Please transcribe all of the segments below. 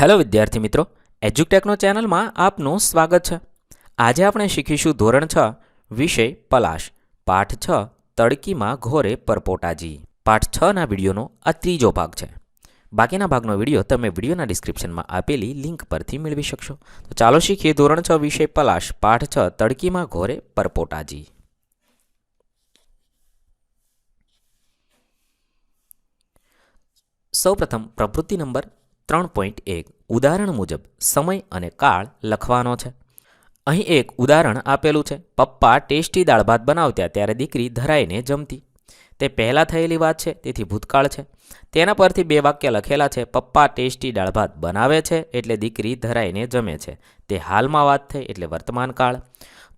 Hello વિદ્યાર્થી મિત્રો એજ્યુટેકનો ચેનલમાં આપનું સ્વાગત છે. આજે આપણે શીખીશું ધોરણ છ, વિષય પલાશ. પાઠ છ, તડકીમાં ઘોરે પરપોટાજી. પાઠ છના વિડીયોનો આ ત્રીજો ભાગ છે. બાકીના ભાગનો વીડિયો તમે વિડીયોના ડિસ્ક્રિપ્શનમાં આપેલી લિંક પરથી મેળવી શકશો. તો ચાલો શીખીએ ધોરણ છ, વિષય પલાશ. પાઠ છ, તડકીમાં ઘોરે પરપોટાજી. સૌપ્રથમ પ્રવૃત્તિ નંબર ત્રણ પોઈન્ટ એક ઉદાહરણ મુજબ સમય અને કાળ લખવાનો છે. અહીં એક ઉદાહરણ આપેલું છે. પપ્પા ટેસ્ટી દાળ ભાત બનાવતા ત્યારે દીકરી ધરાઈને જમતી. તે પહેલાં થયેલી વાત છે, તેથી ભૂતકાળ છે. તેના પરથી બે વાક્ય લખેલા છે. પપ્પા ટેસ્ટી દાળ ભાત બનાવે છે એટલે દીકરી ધરાઈને જમે છે. તે હાલમાં વાત થઈ એટલે વર્તમાન કાળ.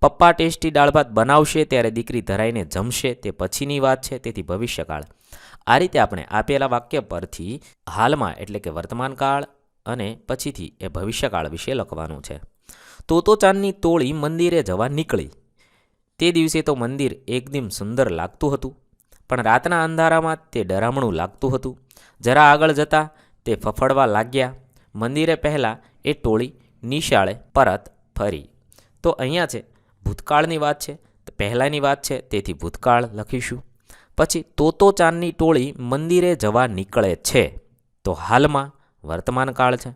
પપ્પા ટેસ્ટી દાળ ભાત બનાવશે ત્યારે દીકરી ધરાઈને જમશે તે પછીની વાત છે, તેથી ભવિષ્યકાળ. આ રીતે આપણે આપેલા વાક્ય પરથી હાલમાં, એટલે કે વર્તમાનકાળ અને પછીથી એ ભવિષ્યકાળ વિશે લખવાનું છે. તોતો ચાંદની તોળી મંદિરે જવા નીકળી. તે દિવસે તો મંદિર એકદમ સુંદર લાગતું હતું, પણ રાતના અંધારામાં તે ડરામણું લાગતું હતું. જરા આગળ જતાં તે ફફડવા લાગ્યા. મંદિરે પહેલાં એ ટોળી નિશાળે પરત ફરી. તો અહીંયા છે, ભૂતકાળની વાત છે પહેલાંની વાત છે, તેથી ભૂતકાળ લખીશું. પછી તોતો ચાંદની ટોળી મંદિરે જવા નીકળે છે. તો હાલમાં વર્તમાન કાળ છે.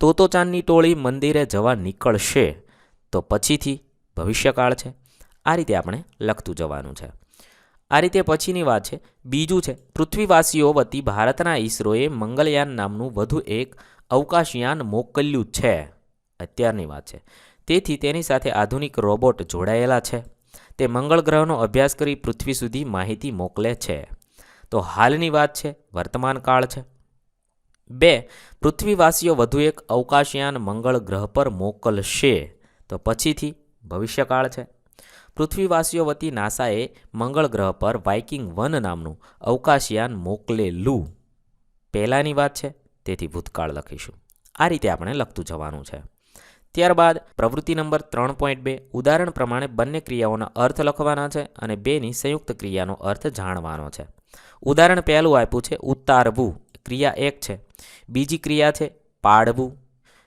તોતો ચાંદની ટોળી મંદિરે જવા નીકળશે તો પછીથી ભવિષ્યકાળ છે. આ રીતે આપણે લખતું જવાનું છે. આ રીતે પછીની વાત છે. બીજું છે, પૃથ્વીવાસીઓ વતી ભારતના ઈસરોએ મંગલયાન નામનું વધુ એક અવકાશયાન મોકલ્યું છે. અત્યારની વાત છે. તેથી તેની સાથે આધુનિક રોબોટ જોડાયેલા છે. તે મંગળ ગ્રહનો અભ્યાસ કરી પૃથ્વી સુધી માહિતી મોકલે છે. તો હાલની વાત છે, વર્તમાન કાળ છે. બે, પૃથ્વીવાસીઓ વધુ એક અવકાશયાન મંગળ ગ્રહ પર મોકલશે. તો પછીથી ભવિષ્યકાળ છે. પૃથ્વીવાસીઓ વતી નાસાએ મંગળ ગ્રહ પર વાઇકિંગ વન નામનું અવકાશયાન મોકલેલું. પહેલાંની વાત છે, તેથી ભૂતકાળ લખીશું. આ રીતે આપણે લખતું જવાનું છે. ત્યારબાદ પ્રવૃત્તિ નંબર ત્રણ પોઈન્ટ બે ઉદાહરણ પ્રમાણે બંને ક્રિયાઓના અર્થ લખવાના છે અને બેની સંયુક્ત ક્રિયાનો અર્થ જાણવાનો છે. ઉદાહરણ પહેલું આપ્યું છે, ઉતારવું. ક્રિયા એક છે. બીજી ક્રિયા છે, પાડવું.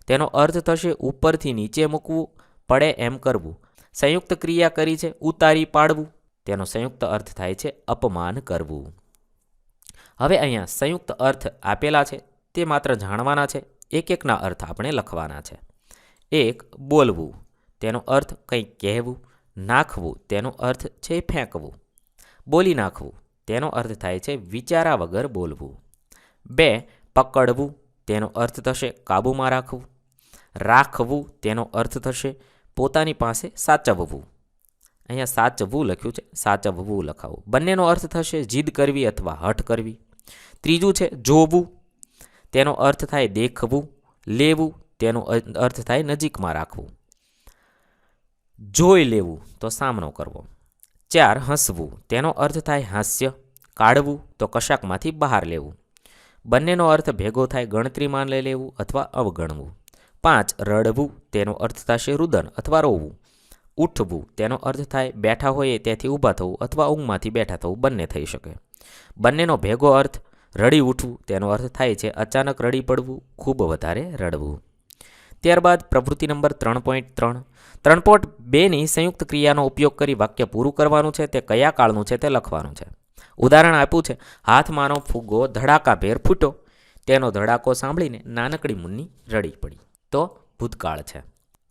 તેનો અર્થ થશે ઉપરથી નીચે મૂકવું, પડે એમ કરવું. સંયુક્ત ક્રિયા કરી છે, ઉતારી પાડવું. તેનો સંયુક્ત અર્થ થાય છે, અપમાન કરવું. હવે અહીંયા સંયુક્ત અર્થ આપેલા છે, તે માત્ર જાણવાના છે, એક એકના અર્થ આપણે લખવાના છે. એક બોલવું, તેનો અર્થ કંઈક કહેવું, નાખવું, તેનો અર્થ છે ફેંકવું. બોલી નાખવું, તેનો અર્થ થાય છે વિચારા વગર બોલવું. બે, પકડવું, તેનો અર્થ થશે કાબૂમાં રાખવું. રાખવું, તેનો અર્થ થશે પોતાની પાસે સાચવવું. અહીંયા સાચવવું લખ્યું છે, સાચવવું લખાવું. બંનેનો અર્થ થશે જીદ કરવી અથવા હઠ કરવી. ત્રીજું છે જોવું, તેનો અર્થ થાય દેખવું, લેવું તેનો અર્થ થાય નજીકમાં રાખવું. જોઈ લેવું, તો સામનો કરવો. ચાર, હસવું. તેનો અર્થ થાય હાસ્ય. કાઢવું, તો કશાકમાંથી બહાર લેવું. બંનેનો અર્થ ભેગો થાય ગણતરીમાં લઈ લેવું અથવા અવગણવું. પાંચ, રડવું. તેનો અર્થ થશે રુદન અથવા રોવું. ઉઠવું. તેનો અર્થ થાય બેઠા હોઈએ ત્યાંથી ઊભા થવું અથવા ઊંઘમાંથી બેઠા થવું. બંને થઈ શકે. બંનેનો ભેગો અર્થ રડી ઉઠવું. તેનો અર્થ થાય છે અચાનક રડી પડવું, ખૂબ વધારે રડવું. ત્યારબાદ પ્રવૃત્તિ નંબર ત્રણ પોઈન્ટ ત્રણ. ત્રણ પોઈન્ટ બેની સંયુક્ત ક્રિયાનો ઉપયોગ કરી વાક્ય પૂરું કરવાનું છે, તે કયા કાળનું છે તે લખવાનું છે. ઉદાહરણ આપ્યું છે, હાથમાંનો ફુગ્ગો ધડાકાભેર ફૂટો તેનો ધડાકો સાંભળીને નાનકડી મુન્ની રડી પડી. તો ભૂતકાળ છે.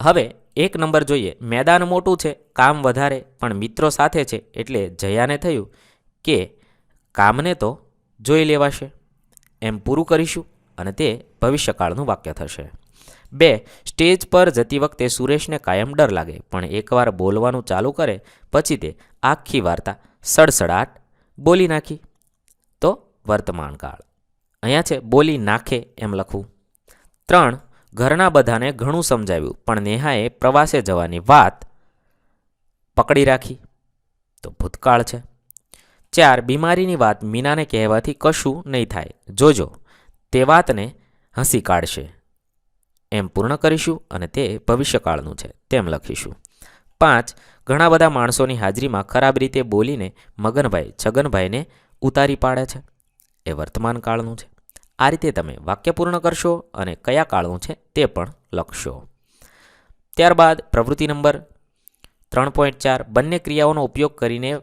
હવે એક નંબર જોઈએ, મેદાન મોટું છે, કામ વધારે, પણ મિત્રો સાથે છે, એટલે જયાને થયું કે કામને તો જોઈ લેવાશે. એમ પૂરું કરીશું અને તે ભવિષ્યકાળનું વાક્ય થશે. બે, સ્ટેજ પર જતી વખતે સુરેશને કાયમ ડર લાગે, પણ એકવાર બોલવાનું ચાલુ કરે, પછી તે આખી વાર્તા સડસડાટ બોલી નાખી. તો વર્તમાન કાળ. અહીંયા છે, બોલી નાખે એમ લખવું. ત્રણ, ઘરના બધાને ઘણું સમજાવ્યું, પણ નેહાએ પ્રવાસે જવાની વાત પકડી રાખી. તો ભૂતકાળ છે. ચાર, બીમારીની વાત મીનાને કહેવાથી કશું નહીં થાય. જોજો, તે વાતને હસી કાઢશે. એમ પૂર્ણ કરીશું અને તે ભવિષ્યકાળનું છે, તેમ લખીશું. પાંચ, ઘણા બધા માણસોની હાજરીમાં ખરાબ રીતે બોલીને મગનભાઈ છગનભાઈને ઉતારી પાડે છે. એ વર્તમાન કાળનું છે. આ રીતે તમે વાક્ય પૂર્ણ કરશો અને કયા કાળનું છે તે પણ લખશો. ત્યારબાદ પ્રવૃત્તિ નંબર ત્રણ પોઈન્ટ ચાર, બંને ક્રિયાઓનો ઉપયોગ કરીને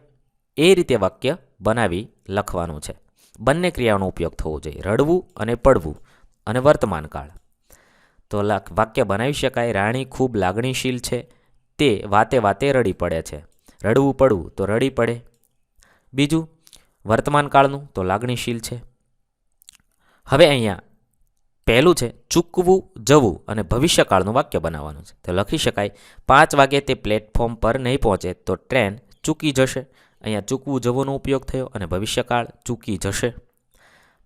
એ રીતે વાક્ય બનાવી લખવાનું છે. બંને ક્રિયાઓનો ઉપયોગ થવો જોઈએ. રડવું અને પડવું અને વર્તમાન કાળ. તો વાક્ય બનાવી શકાય, રાણી ખૂબ લાગણીશીલ છે, તે વાતે વાતે રડી પડે છે. રડવું પડવું તો રડી પડે. બીજું, વર્તમાન કાળનું તો લાગણીશીલ છે. હવે અહીંયા પહેલું છે, ચૂકવું, જવું અને ભવિષ્યકાળનું વાક્ય બનાવવાનું છે. તો લખી શકાય, પાંચ વાગે તે પ્લેટફોર્મ પર નહીં પહોંચે તો ટ્રેન ચૂકી જશે. અહીંયા ચૂકવું, જવુંનો ઉપયોગ થયો અને ભવિષ્યકાળ ચૂકી જશે.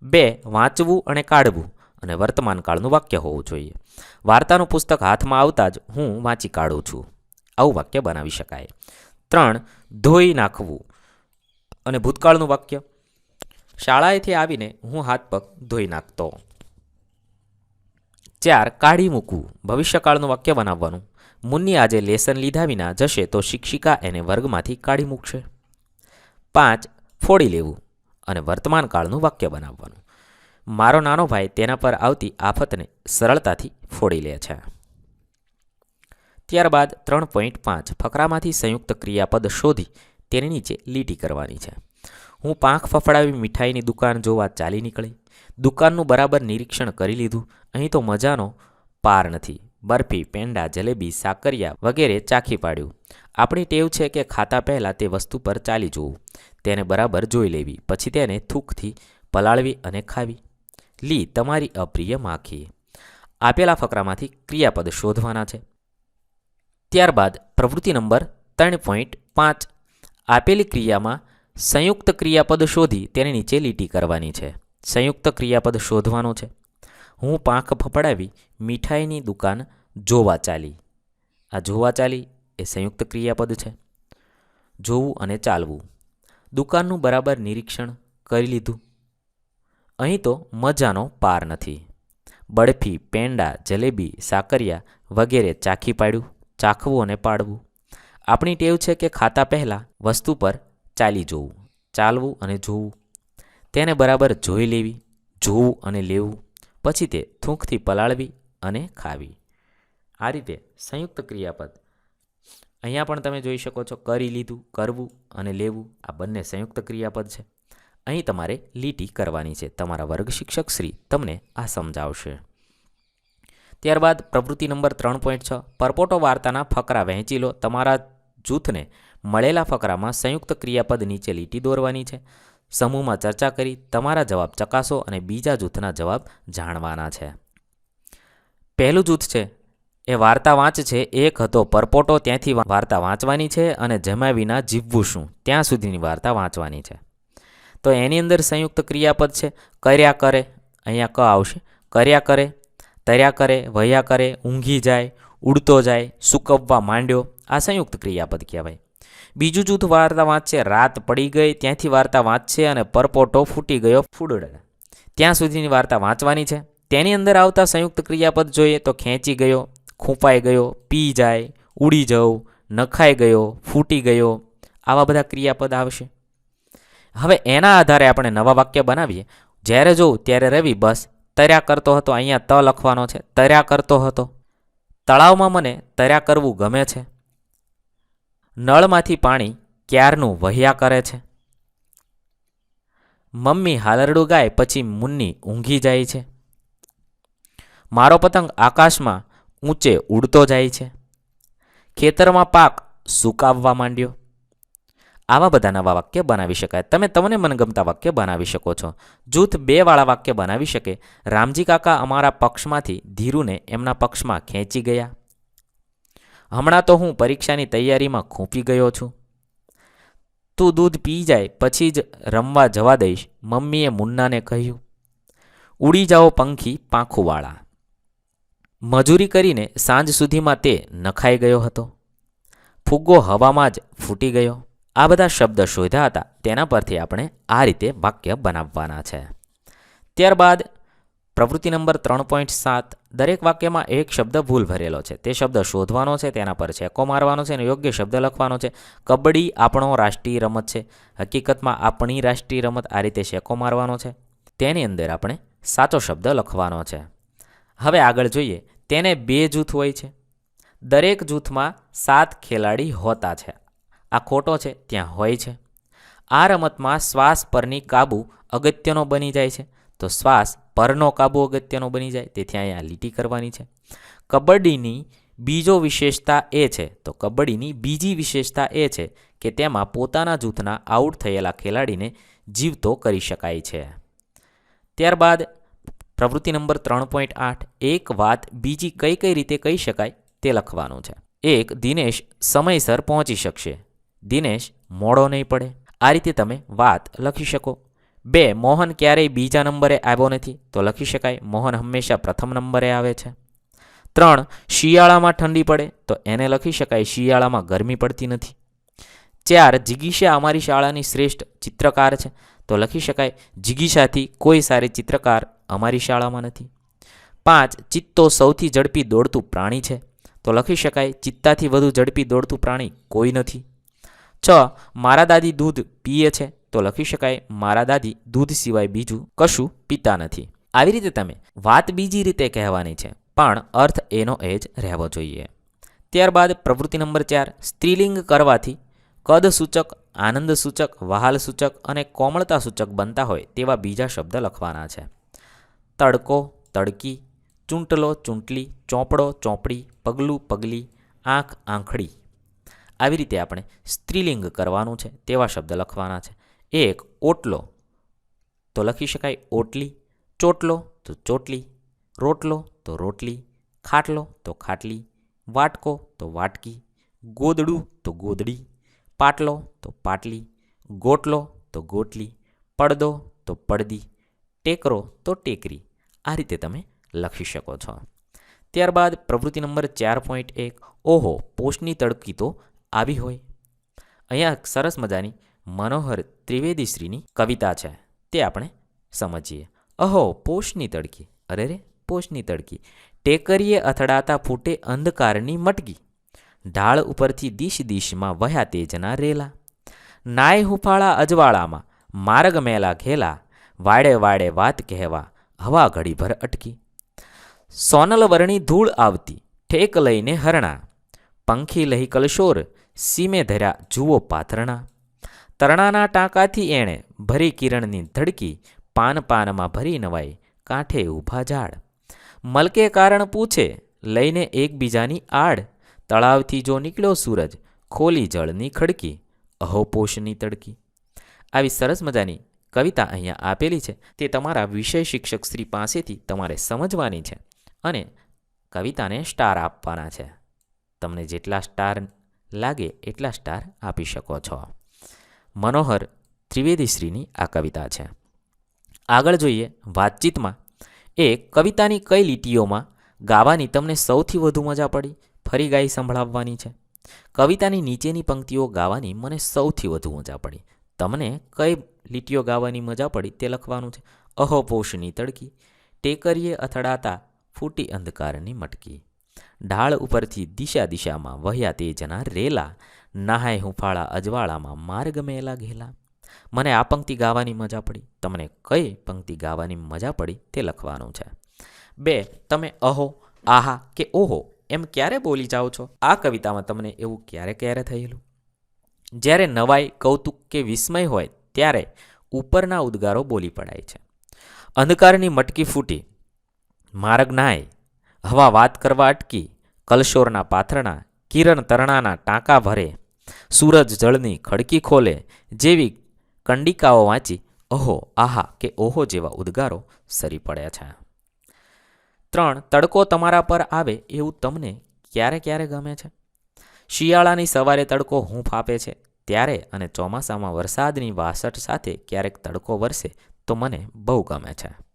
બે, વાંચવું અને કાઢવું. અને વર્તમાન કાળનું વાક્ય હોવું જોઈએ. વાર્તાનું પુસ્તક હાથમાં આવતા જ હું વાંચી કાઢું છું. આવું વાક્ય બનાવી શકાય. ત્રણ, ધોઈ નાખવું. અને ભૂતકાળનું વાક્ય, શાળાએથી આવીને હું હાથ પગ ધોઈ નાખતો. ચાર, કાઢી મૂકવું. ભવિષ્યકાળનું વાક્ય બનાવવાનું. મુન્ની આજે લેસન લીધા વિના જશે તો શિક્ષિકા એને વર્ગમાંથી કાઢી મૂકશે. પાંચ, ફોડી લેવું. અને વર્તમાન કાળનું વાક્ય બનાવવાનું. મારો નાનો ભાઈ તેના પર આવતી આફતને સરળતાથી ફોડી લે છે. ત્યારબાદ ત્રણ પોઈન્ટ પાંચ ફકરામાંથી સંયુક્ત ક્રિયાપદ શોધી તેની નીચે લીટી કરવાની છે. હું પાંખ ફફડાવી મીઠાઈની દુકાન જોવા ચાલી નીકળી. દુકાનનું બરાબર નિરીક્ષણ કરી લીધું. અહીં તો મજાનો પાર નથી. બરફી, પેંડા, જલેબી, સાકરિયા વગેરે ચાખી પાડ્યું. આપણી ટેવ છે કે ખાતા પહેલાં તે વસ્તુ પર ચાલી જવું. તેને બરાબર જોઈ લેવી. પછી તેને થૂકથી પલાળવી અને ખાવી. લી, તમારી અપ્રિય માખી. આપેલા ફકરામાંથી ક્રિયાપદ શોધવાના છે. ત્યારબાદ પ્રવૃત્તિ નંબર ત્રણ પોઈન્ટ પાંચ. આપેલી ક્રિયામાં સંયુક્ત ક્રિયાપદ શોધી તેની નીચે લીટી કરવાની છે. સંયુક્ત ક્રિયાપદ શોધવાનું છે. હું પાંખ ફફડાવી મીઠાઈની દુકાન જોવા ચાલી. આ જોવા ચાલી એ સંયુક્ત ક્રિયાપદ છે. જોવું અને ચાલવું. દુકાનનું બરાબર નિરીક્ષણ કરી લીધું. અહીં તો મજાનો પાર નથી. બરફી પેંડા, જલેબી, સાકરિયા વગેરે ચાખી પાડ્યું ચાખવું અને પાડવું. આપણી ટેવ છે કે ખાતા પહેલાં વસ્તુ પર ચાલી જોવું, ચાલવું અને જોવું. તેને બરાબર જોઈ લેવી, જોવું અને લેવું. પછી તે થૂંકથી પલાળવી અને ખાવી. આ રીતે સંયુક્ત ક્રિયાપદ. અહીંયા પણ તમે જોઈ શકો છો, કરી લીધું, કરવું અને લેવું. આ બંને સંયુક્ત ક્રિયાપદ છે. અહીં તમારે લીટી કરવાની છે. તમારા વર્ગ શિક્ષક શ્રી તમને આ સમજાવશે. ત્યારબાદ પ્રવૃત્તિ નંબર ત્રણ પોઈન્ટ છ. પરપોટો વાર્તાના ફકરા વહેંચી લો તમારા જૂથને મળેલા ફકરામાં સંયુક્ત ક્રિયાપદ નીચે લીટી દોરવાની છે. સમૂહમાં ચર્ચા કરી. તમારા જવાબ ચકાસો અને બીજા જૂથના જવાબ જાણવાના છે. પહેલું જૂથ છે. એ વાર્તા વાંચ છે એક હતો પરપોટો. ત્યાંથી વાર્તા વાંચવાની છે અને જમ્યા વિના જીવવું શું? ત્યાં સુધીની વાર્તા વાંચવાની છે. તો એની અંદર સંયુક્ત ક્રિયાપદ છે. કર્યા કરે, અહીંયા ક આવશે. કર્યા કરે, તર્યા કરે, વહ્યા કરે, ઊંઘી જાય, ઉડતો જાય, સૂકવવા માંડ્યો. આ સંયુક્ત ક્રિયાપદ કહેવાય. બીજું જૂથ વાર્તા વાંચશે રાત પડી ગઈ, ત્યાંથી વાર્તા વાંચશે અને પરપોટો ફૂટી ગયો ફૂડડા. ત્યાં સુધીની વાર્તા વાંચવાની છે. તેની અંદર આવતા સંયુક્ત ક્રિયાપદ જોઈએ તો ખેંચી ગયો, ખૂંપાઈ ગયો, પી જાય, ઉડી જવું, નખાઈ ગયો, ફૂટી ગયો. આવા બધા ક્રિયાપદ આવશે. હવે એના આધારે આપણે નવા વાક્ય બનાવીએ. જ્યારે જોઉં ત્યારે રવિ બસ તર્યા કરતો હતો, અહીંયા ત લખવાનો છે, તર્યા કરતો હતો. તળાવમાં મને તર્યા કરવું ગમે છે. નળમાંથી પાણી ક્યારનું વહ્યા કરે છે. મમ્મી હાલરડું ગાય, પછી મુન્ની ઊંઘી જાય છે. મારો પતંગ આકાશમાં ઊંચે ઉડતો જાય છે. ખેતરમાં પાક સુકાવવા માંડ્યો. આવા બધા નવા વાક્ય બનાવી શકાય. તમે તમને મનગમતા વાક્ય બનાવી શકો છો. જૂથ બેવાળા વાક્ય બનાવી શકે. રામજી કાકા અમારા પક્ષમાંથી ધીરુને એમના પક્ષમાં ખેંચી ગયા. હમણાં તો હું પરીક્ષાની તૈયારીમાં ખૂંપી ગયો છું. તું દૂધ પી જાય, પછી જ રમવા જવા દઈશ, મમ્મીએ મુન્નાને કહ્યું. ઉડી જાઓ પંખી પાંખુવાળા. મજૂરી કરીને સાંજ સુધીમાં તે નખાઈ ગયો હતો. ફુગ્ગો હવામાં જ ફૂટી ગયો. આ બધા શબ્દ શોધ્યા હતા. તેના પરથી આપણે આ રીતે વાક્ય બનાવવાના છે. ત્યારબાદ પ્રવૃત્તિ નંબર ત્રણ પોઈન્ટ સાત. દરેક વાક્યમાં એક શબ્દ ભૂલ ભરેલો છે. તે શબ્દ શોધવાનો છે, તેના પર છેકો મારવાનો છે અને યોગ્ય શબ્દ લખવાનો છે. કબડ્ડી આપણો રાષ્ટ્રીય રમત છે. હકીકતમાં આપણી રાષ્ટ્રીય રમત આ રીતે શેકો મારવાનો છે. તેની અંદર આપણે સાચો શબ્દ લખવાનો છે. હવે આગળ જોઈએ, તેને બે જૂથ હોય છે. દરેક જૂથમાં સાત ખેલાડી હોતા છે. આ ખોટો છે, ત્યાં હોય છે. આ રમતમાં શ્વાસ પરની કાબુ અગત્યનો બની જાય છે. તો શ્વાસ પરનો કાબુ અગત્યનો બની જાય, તેથી અહીંયા લીટી કરવાની છે. કબડ્ડીની બીજો વિશેષતા એ છે, તો કબડ્ડીની બીજી વિશેષતા એ છે કે તેમાં પોતાના જૂથના આઉટ થયેલા ખેલાડીને જીવતો કરી શકાય છે. ત્યારબાદ પ્રવૃત્તિ નંબર ત્રણ પોઈન્ટ આઠ, એક વાત બીજી કઈ કઈ રીતે કહી શકાય તે લખવાનું છે. એક, દિનેશ સમયસર પહોંચી શકશે. દિનેશ મોડો નહીં પડે. આ રીતે તમે વાત લખી શકો. બે, મોહન ક્યારેય બીજા નંબરે આવ્યો નથી, તો લખી શકાય, મોહન હંમેશા પ્રથમ નંબરે આવે છે. ત્રણ, શિયાળામાં ઠંડી પડે, તો એને લખી શકાય, શિયાળામાં ગરમી પડતી નથી. ચાર, જિગીશા અમારી શાળાની શ્રેષ્ઠ ચિત્રકાર છે, તો લખી શકાય, જિગીશાથી કોઈ સારી ચિત્રકાર અમારી શાળામાં નથી. પાંચ, ચિત્તો સૌથી ઝડપી દોડતું પ્રાણી છે, તો લખી શકાય, ચિત્તાથી વધુ ઝડપી દોડતું પ્રાણી કોઈ નથી. છ મારા દાદી દૂધ પીએ છે. તો લખી શકાય, મારા દાદી દૂધ સિવાય બીજું કશું પીતા નથી. આવી રીતે તમે વાત બીજી રીતે કહેવાની છે, પણ અર્થ એનો એ જ રહેવો જોઈએ. ત્યારબાદ પ્રવૃત્તિ નંબર ચાર, સ્ત્રીલિંગ કરવાથી કદ સૂચક, આનંદ સૂચક, વહાલ સૂચક અને કોમળતા સૂચક બનતા હોય તેવા બીજા શબ્દ લખવાના છે. તડકો, તડકી, ચૂંટલો, ચૂંટલી, ચોપડો, ચોપડી, પગલું, પગલી, આંખ, આંખડી. આવી રીતે આપણે સ્ત્રીલિંગ કરવાનું છે, તેવા શબ્દ લખવાના છે. એક, ઓટલો. તો લખી શકાય ઓટલી. ચોટલો, તો ચોટલી. રોટલો, તો રોટલી. ખાટલો, તો ખાટલી. વાટકો, તો વાટકી. ગોદડું, તો ગોદડી. પાટલો, તો પાટલી. ગોટલો, તો ગોટલી. પડદો, તો પડદી. ટેકરો, તો ટેકરી. આ રીતે તમે લખી શકો છો. ત્યારબાદ પ્રવૃત્તિ નંબર ચાર પોઈન્ટ એક. ઓહો, પોષની તડકી તો આવી હોય. અહીંયા સરસ મજાની મનોહર ત્રિવેદીશ્રીની કવિતા છે. તે આપણે સમજીએ. અહો, પોષની તડકી. અરે રે, પોષની તડકી. ટેકરીએ અથડાતા ફૂટે અંધકારની મટકી. ઢાળ ઉપરથી દિશ દિશમાં વહ્યા તેજના રેલા. નાય હુફાળા અજવાળામાં, માર્ગ મેલા ઘેલા. વાડે વાડે વાત કહેવા, હવા ઘડીભર અટકી. સોનલવરણી ધૂળ આવતી, ઠેક લઈને હરણા. પંખી લહી કલશોર સીમે ધર્યા જુઓ પાથરણા. તરણાના ટાંકાથી એણે ભરી કિરણની ધડકી પાન પાનમાં ભરી નવાઈ કાંઠે ઊભા ઝાડ. મલકે કારણ પૂછે, લઈને એકબીજાની આડ. તળાવથી જો નીકળ્યો સૂરજ, ખોલી જળની ખડકી, અહોપોષની તડકી. આવી સરસ મજાની કવિતા અહીંયા આપેલી છે. તે તમારા વિષય શિક્ષક શ્રી પાસેથી તમારે સમજવાની છે અને કવિતાને સ્ટાર આપવાના છે. તમને જેટલા સ્ટાર લાગે એટલા સ્ટાર આપી શકો છો. મનોહર ત્રિવેદીશ્રીની આ કવિતા છે. આગળ જોઈએ વાતચીતમાં. એ કવિતાની કઈ લીટીઓમાં ગાવાની તમને સૌથી વધુ મજા પડી? ફરી ગાઈ સંભળાવવાની છે. કવિતાની નીચેની પંક્તિઓ ગાવાની મને સૌથી વધુ મજા પડી. તમને કઈ લીટીઓ ગાવાની મજા પડી તે લખવાનું છે. અહોપોષની તડકી, ટેકરીએ અથડાતા ફૂટી અંધકારની મટકી. ઢાળ ઉપરથી દિશા દિશામાં વહ્યા તે જના રેલા, નાહાય હુંફાળા અજવાળામાં માર્ગ મેલા ઘેલા મને આ પંક્તિ ગાવાની મજા પડી. તમને કઈ પંક્તિ ગાવાની મજા પડી તે લખવાનું છે. બે, તમે અહો, આહા કે ઓહો, એમ ક્યારે બોલી જાઓ છો? આ કવિતામાં તમને એવું ક્યારે ક્યારે થયેલું? જ્યારે નવાઈ, કૌતુક કે વિસ્મય હોય, ત્યારે ઉપરના ઉદ્ગારો બોલી પડાય છે. અંધકારની મટકી ફૂટી, માર્ગ નાય હવા વાત કરવા અટકી. કલશોરના પાથરણા કિરણ તરણાના ટાંકા ભરે. સૂરજ જળની ખડકી ખોલે. જેવી કંડિકાઓ વાંચી અહો આહા, કે ઓહો જેવા ઉદ્ગારો સરી પડ્યા છે. ત્રણ, તડકો તમારા પર આવે એવું તમને ક્યારે ક્યારે ગમે છે? શિયાળાની સવારે તડકો હૂંફ આપે છે. ત્યારે અને ચોમાસામાં વરસાદની વાસઠ સાથે ક્યારેક તડકો વરસે તો મને બહુ ગમે છે.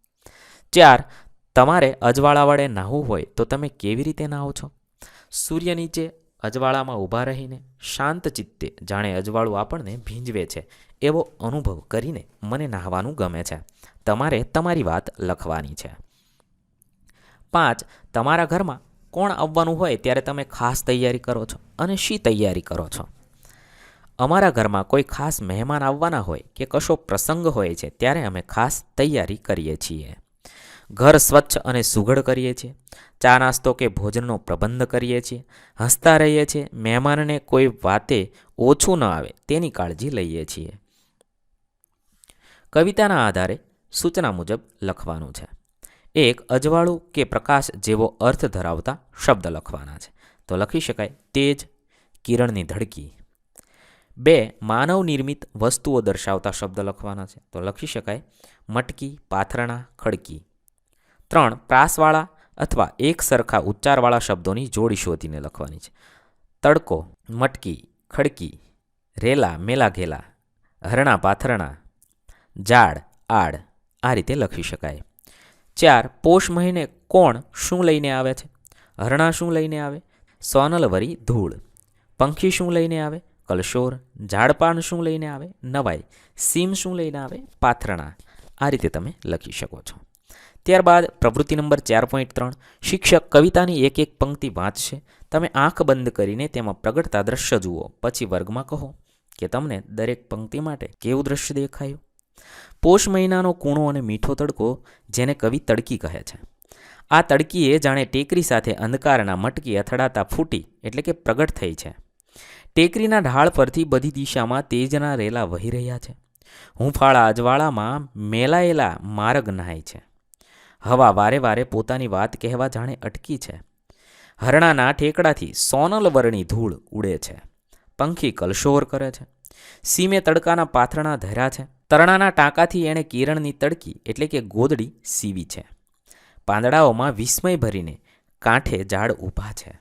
ચાર તમારે અજવાળા વડે નાહવું હોય તો તમે કેવી રીતે નાહો છો? સૂર્ય નીચે અજવાળામાં ઊભા રહીને શાંત ચિત્તે જાણે અજવાળું આપણને ભીંજવે છે, એવો અનુભવ કરીને મને નાહવાનું ગમે છે. તમારે તમારી વાત લખવાની છે. પાંચ, તમારા ઘરમાં કોણ આવવાનું હોય ત્યારે તમે ખાસ તૈયારી કરો છો અને શી તૈયારી કરો છો? અમારા ઘરમાં કોઈ ખાસ મહેમાન આવવાના હોય કે કશો પ્રસંગ હોય છે ત્યારે અમે ખાસ તૈયારી કરીએ છીએ. ઘર સ્વચ્છ અને સુઘડ કરીએ છીએ. ચા નાસ્તો કે ભોજનનો પ્રબંધ કરીએ છીએ. હસતા રહીએ છીએ. મહેમાનને કોઈ વાતે ઓછું ન આવે તેની કાળજી લઈએ છીએ. કવિતાના આધારે સૂચના મુજબ લખવાનું છે. એક અજવાળું કે પ્રકાશ જેવો અર્થ ધરાવતા શબ્દ લખવાના છે. તો લખી શકાય તેજ, કિરણની ધડકી. બે, માનવ નિર્મિત વસ્તુઓ દર્શાવતા શબ્દ લખવાના છે. તો લખી શકાય મટકી, પાથરણા, ખડકી. ત્રણ પ્રાસવાળા અથવા એક સરખા ઉચ્ચારવાળા શબ્દોની જોડી શોધીને લખવાની છે. તડકો, મટકી, ખડકી, રેલા, મેલા ઘેલા, હરણા પાથરણા જાડ આડ, આ રીતે લખી શકાય. ચાર, પોષ મહિને કોણ શું લઈને આવે છે? હરણા શું લઈને આવે? સોનલવરી, ધૂળ. પંખી શું લઈને આવે? કલશોર. ઝાડપાન શું લઈને આવે? નવાઈ. સીમ શું લઈને આવે? પાથરણા. આ રીતે તમે લખી શકો છો. ત્યારબાદ પ્રવૃત્તિ નંબર ચાર પોઈન્ટ ત્રણ, શિક્ષક કવિતાની એક એક પંક્તિ વાંચશે. તમે આંખ બંધ કરીને તેમાં પ્રગટતા દ્રશ્ય જુઓ. પછી વર્ગમાં કહો કે તમને દરેક પંક્તિ માટે કેવું દ્રશ્ય દેખાયું? પોષ મહિનાનો કૂણો અને મીઠો તડકો જેને કવિ તડકી કહે છે. આ તડકીએ જાણે ટેકરી સાથે અંધકારના મટકી અથડાતા ફૂટી એટલે કે પ્રગટ થઈ છે. ટેકરીના ઢાળ પરથી બધી દિશામાં તેજના રેલા વહી રહ્યા છે. હુંફાળા અજવાળામાં મેલાયેલા માર્ગ નહાય છે. હવા વારે વારે પોતાની વાત કહેવા જાણે અટકી છે. હરણાના ઠેકડાથી સોનલ વર્ણી ધૂળ ઉડે છે. પંખી કલશોર કરે છે. સીમે તડકાના પાથરણા ધર્યા છે. તરણાના ટાંકાથી એણે કિરણની તડકી એટલે કે ગોદડી સીવી છે. પાંદડાઓમાં વિસ્મય ભરીને કાંઠે ઝાડ ઊભા છે.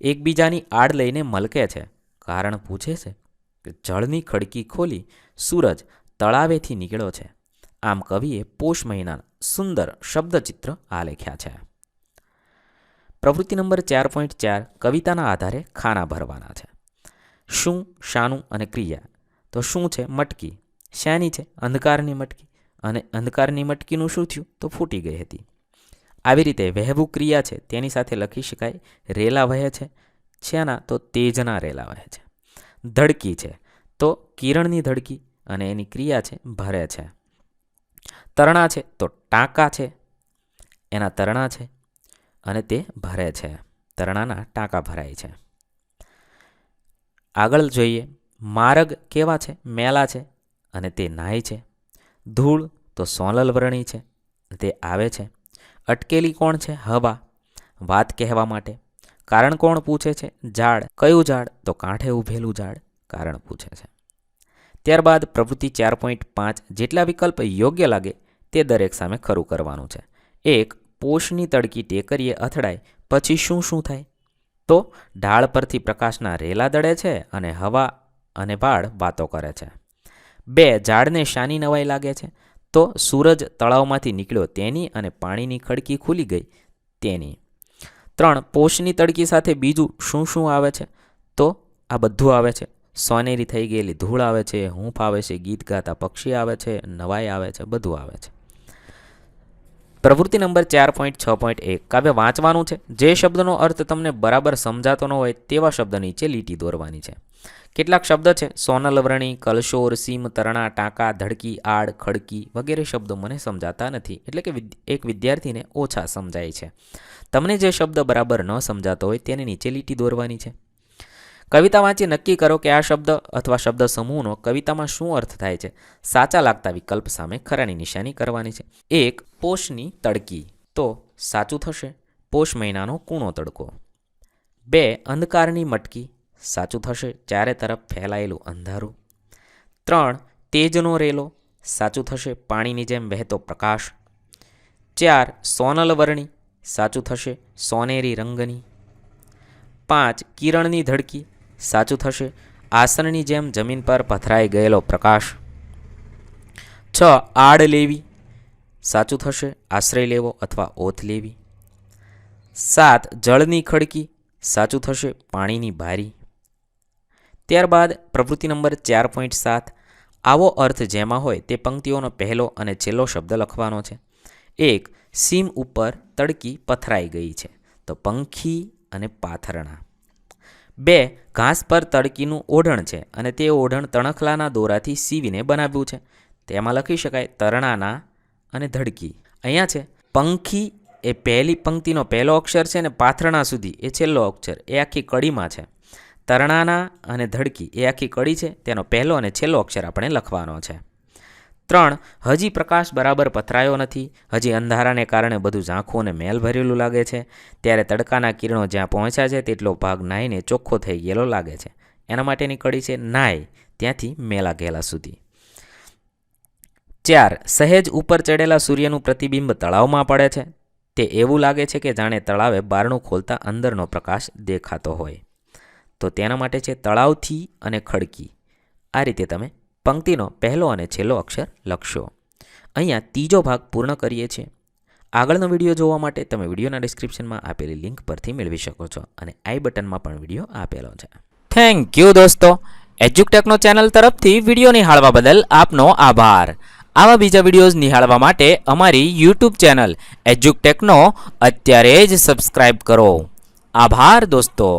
એકબીજાની આડ લઈને મલકે છે. કારણ પૂછે છે કે જળની ખડકી ખોલી સૂરજ તળાવેથી નીકળ્યો છે. આમ કવિએ પોષ મહિનાના સુંદર શબ્દચિત્ર આલેખ્યા છે. પ્રવૃત્તિ નંબર ચાર પોઈન્ટ ચાર કવિતાના આધારે ખાના ભરવાના છે. શું, શાનું અને ક્રિયા? તો શું છે મટકી? શાની છે? અંધકારની મટકી. અને અંધકારની મટકીનું શું થયું? તો ફૂટી ગઈ હતી. આવી રીતે વહેવું ક્રિયા છે, તેની સાથે લખી શકાય, રેલા વહે છે. છેના તો તેજના રેલા વહે છે. ધડકી છે, તો કિરણની ધડકી અને એની ક્રિયા છે, ભરે છે. તરણા છે તો ટાંકા છે. એના તરણા છે અને તે ભરે છે. તરણાના ટાંકા ભરાય છે. આગળ જોઈએ, માર્ગ કેવા છે? મેલા છે અને તે નાય છે. ધૂળ તો સોનલ વર્ણી છે તે આવે છે. અટકેલી કોણ છે? હવા. વાત કહેવા માટે. કારણ કોણ પૂછે છે? ઝાડ. કયું ઝાડ? તો કાંઠે ઊભેલું ઝાડ. કારણ પૂછે છે. ત્યારબાદ પ્રવૃત્તિ ચાર પોઈન્ટ પાંચ જેટલા વિકલ્પ યોગ્ય લાગે તે દરેક સામે ખરું કરવાનું છે. એક, પોષની તડકી ટેકરીએ અથડાય, પછી શું શું થાય? તો ઢાળ પરથી પ્રકાશના રેલા દળે છે અને હવા અને વાળ વાતો કરે છે. બે, ઝાડને શાની નવાઈ લાગે છે. તો સૂરજ તળાવમાંથી નીકળ્યો તેની અને પાણીની ખડકી ખુલી ગઈ તેની. ત્રણ, પોષની તડકી સાથે બીજું શું શું આવે છે? તો આ બધું આવે છે. સોનેરી થઈ ગયેલી ધૂળ આવે છે, હૂંફ આવે છે, ગીત ગાતા પક્ષી આવે છે, નવાઈ આવે છે, બધું આવે છે. પ્રવૃત્તિ નંબર ચાર પોઈન્ટ છ પોઈન્ટ એક, કાવ્ય વાંચવાનું છે. જે શબ્દનો અર્થ તમને બરાબર સમજાતો ન હોય તેવા શબ્દ નીચે લીટી દોરવાની છે. કેટલાક શબ્દ છે? સોનલવરણી, કલશોર, સીમ, તરણા, ટાંકા, ધડકી, આડ, ખડકી વગેરે શબ્દો મને સમજાતા નથી. એટલે કે એક વિદ્યાર્થીને ઓછા સમજાય છે. તમને જે શબ્દ બરાબર ન સમજાતો હોય તેને નીચે લીટી દોરવાની છે. કવિતા વાંચી નક્કી કરો કે આ શબ્દ અથવા શબ્દ સમૂહનો કવિતામાં શું અર્થ થાય છે, સાચા લાગતા વિકલ્પ સામે ખરાની નિશાની કરવાની છે. એક, પોષની તડકી. તો સાચું થશે, પોષ મહિનાનો કૂણો તડકો. બે, અંધકારની મટકી. સાચું થશે, ચારે તરફ ફેલાયેલું અંધારું. ત્રણ, તેજનો રેલો. સાચું થશે, પાણીની જેમ વહેતો પ્રકાશ. ચાર, સોનલ વર્ણી. સાચું થશે, સોનેરી રંગની. પાંચ, કિરણની ધડકી. સાચું થશે. આસનની જેમ જમીન પર પથરાઈ ગયેલો પ્રકાશ. છ, આડ લેવી. સાચું થશે, આશ્રય લેવો અથવા ઓથ લેવી. સાત, જળની ખડકી. સાચું થશે, પાણીની બારી. ત્યારબાદ પ્રવૃત્તિ નંબર ચાર પોઈન્ટ સાત. આવો અર્થ જેમાં હોય તે પંક્તિઓનો પહેલો અને છેલ્લો શબ્દ લખવાનો છે. એક, સીમ ઉપર તડકી પથરાઈ ગઈ છે. તો પંખી અને પાથરણા. બે, ઘાસ પર તડકીનું ઓઢણ છે અને તે ઓઢણ તણખલાના દોરાથી સીવીને બનાવ્યું છે. તેમાં લખી શકાય, તરણાના અને ધડકી. અહીંયા છે, પંખી એ પહેલી પંક્તિનો પહેલો અક્ષર છે ને પાથરણા સુધી એ છેલ્લો અક્ષર, એ આખી કડીમાં છે. તરણાના અને ધડકી એ આખી કડી છે, તેનો પહેલો અને છેલ્લો અક્ષર આપણે લખવાનો છે. ત્રણ, હજી પ્રકાશ બરાબર પથરાયો નથી. હજી અંધારાને કારણે બધું ઝાંખું અને મેલ ભરેલું લાગે છે. ત્યારે તડકાના કિરણો જ્યાં પહોંચ્યા છે તેટલો ભાગ નાહીને ચોખ્ખો થઈ ગયેલો લાગે છે. એના માટેની કડી છે નાય. ત્યાંથી મેલા ઘેલા સુધી. ચાર, સહેજ ઉપર ચડેલા સૂર્યનું પ્રતિબિંબ તળાવમાં પડે છે. તે એવું લાગે છે કે જાણે તળાવે બારણું ખોલતા અંદરનો પ્રકાશ દેખાતો હોય. તો તેના માટે છે તળાવથી અને ખડકી. આ રીતે તમે પંક્તિનો પહેલો અને છેલ્લો અક્ષર લખશો. અહીંયા ત્રીજો ભાગ પૂર્ણ કરીએ છીએ. આગળનો વીડિયો જોવા માટે તમે વિડીયોના ડિસ્ક્રિપ્શનમાં આપેલી લિંક પરથી મેળવી શકો છો અને આઈ બટનમાં પણ વીડિયો આપેલો છે. થેન્ક યુ દોસ્તો. એજ્યુકટેકનો ચેનલ તરફથી વીડિયો નિહાળવા બદલ આપનો આભાર. આવા બીજા વિડીયોઝ નિહાળવા માટે અમારી યુટ્યુબ ચેનલ એજ્યુકટેકનો અત્યારે જ સબસ્ક્રાઇબ કરો. આભાર દોસ્તો.